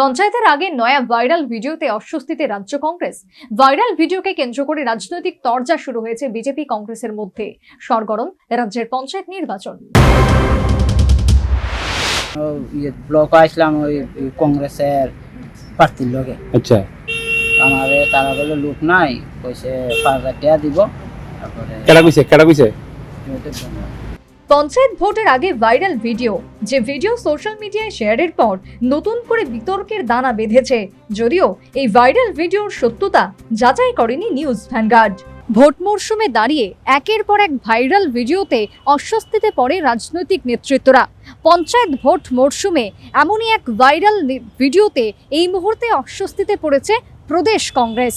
পঞ্চায়েতের আগে নয়া ভাইরাল ভিডিওতে অস্বস্তিতে রাজ্য কংগ্রেস। ভাইরাল ভিডিওকে কেন্দ্র করে রাজনৈতিক তরজা শুরু হয়েছে বিজেপি কংগ্রেসের মধ্যে। সরগরম রাজ্যের পঞ্চায়েত নির্বাচন। ব্লক আসলাম ওই কংগ্রেসের প্রার্থীর লগে। আচ্ছা। আমারে তারা বলে লোক নাই কইছে পাঁচ হাজার টাকা দিব। তারপরে কেডা কইছে? কেডা কইছে। পঞ্চায়েত ভোটের আগে ভাইরাল ভিডিও, যে ভিডিও সোশ্যাল মিডিয়ায় শেয়ারের পর নতুন করে বিতর্কের দানা বেঁধেছে। যদিও এই ভাইরাল ভিডিওর সত্যতা যাচাই করেনি নিউজ ভ্যানগার্ড। ভোট মরশুমে দাঁড়িয়ে একের পর এক ভাইরাল ভিডিওতে অস্বস্তিতে পড়ে রাজনৈতিক নেতৃত্বরা। পঞ্চায়েত ভোট মরশুমে এমনই এক ভাইরাল ভিডিওতে এই মুহূর্তে অস্বস্তিতে পড়েছে প্রদেশ কংগ্রেস।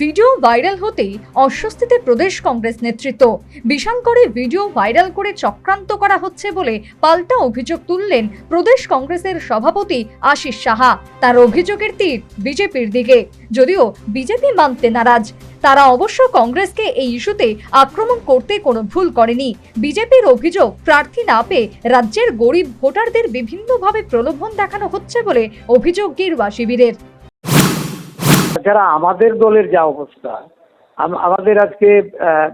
ভিডিও ভাইরাল হতেই অস্বস্তিতে প্রদেশ কংগ্রেস নেতৃত্ব। করে ভিডিও ভাইরাল করে চক্রান্ত করা হচ্ছে বলে পাল্টা অভিযোগ তুললেন প্রদেশ কংগ্রেসের সভাপতি আশিস সাহা। তার অভিযোগের তীর বিজেপির দিকে। যদিও বিজেপি মানতে নারাজ, তারা অবশ্য কংগ্রেসকে এই ইস্যুতে আক্রমণ করতে কোনো ভুল করেনি। বিজেপির অভিযোগ প্রার্থী না পেয়ে রাজ্যের গরিব ভোটারদের বিভিন্নভাবে প্রলোভন দেখানো হচ্ছে বলে অভিযোগ গিরবা শিবিরের। যারা আমাদের দলের যা অবস্থা আমাদের আজকে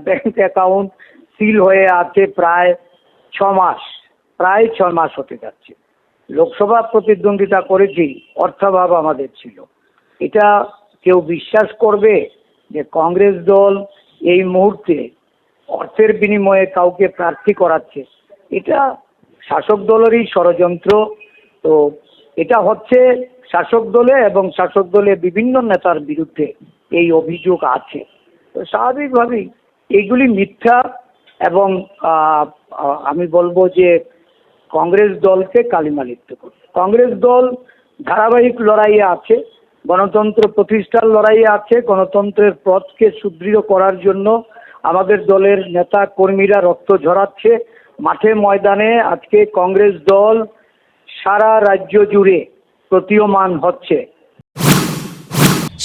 ব্যাংক অ্যাকাউন্ট সিল হয়ে আছে প্রায় ছ মাস, প্রায় ছ মাস হতে যাচ্ছে। লোকসভা প্রতিদ্বন্দ্বিতা করেছি, অর্থাভাব আমাদের ছিল। এটা কেউ বিশ্বাস করবে যে কংগ্রেস দল এই মুহূর্তে অর্থের বিনিময়ে কাউকে প্রার্থী করাচ্ছে? এটা শাসক দলেরই ষড়যন্ত্র। তো এটা হচ্ছে শাসক দলে এবং শাসক দলে বিভিন্ন নেতার বিরুদ্ধে এই অভিযোগ আছে। তো স্বাভাবিকভাবেই এইগুলি মিথ্যা এবং আমি বলব যে কংগ্রেস দলকে কালিমালিপ্ত করছে কংগ্রেস দল ধারাবাহিক লড়াইয়ে আছে, গণতন্ত্র প্রতিষ্ঠার লড়াইয়ে আছে, গণতন্ত্রের পথকে সুদৃঢ় করার জন্য আমাদের দলের নেতা কর্মীরা রক্ত ঝরাচ্ছে। মাঠে ময়দানে আজকে কংগ্রেস দল সারা রাজ্য জুড়ে প্রতীয়মান হচ্ছে।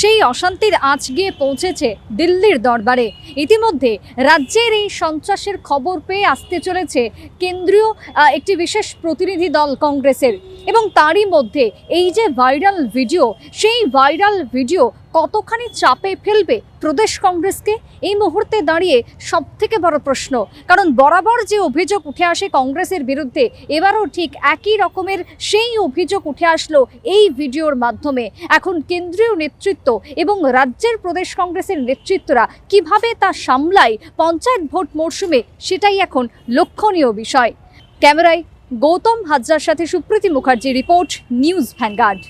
সেই অশান্তির আজ গিয়ে পৌঁছেছে দিল্লির দরবারে। ইতিমধ্যে রাজ্যের এই সন্ত্রাসের খবর পেয়ে আসতে চলেছে কেন্দ্রীয় একটি বিশেষ প্রতিনিধি দল কংগ্রেসের। এবং তারই মধ্যে এই যে ভাইরাল ভিডিও, সেই ভাইরাল ভিডিও কতখানি চাপে ফেলবে প্রদেশ কংগ্রেসকে? এই মুহূর্তে দাঁড়িয়ে সব থেকে বড় প্রশ্ন, কারণ বরাবর যে অভিযোগ উঠে আসে কংগ্রেসের বিরুদ্ধে, এবারও ঠিক একই রকমের সেই অভিযোগ উঠে আসলো এই ভিডিওর মাধ্যমে। এখন কেন্দ্রীয় নেতৃত্ব এবং রাজ্যের প্রদেশ কংগ্রেসের নেতৃত্বরা কীভাবে তা সামলায় পঞ্চায়েত ভোট মরশুমে, সেটাই এখন লক্ষণীয় বিষয়। ক্যামেরায় গৌতম হাজরার সাথে Supriti Mukherjee report News Vanguard.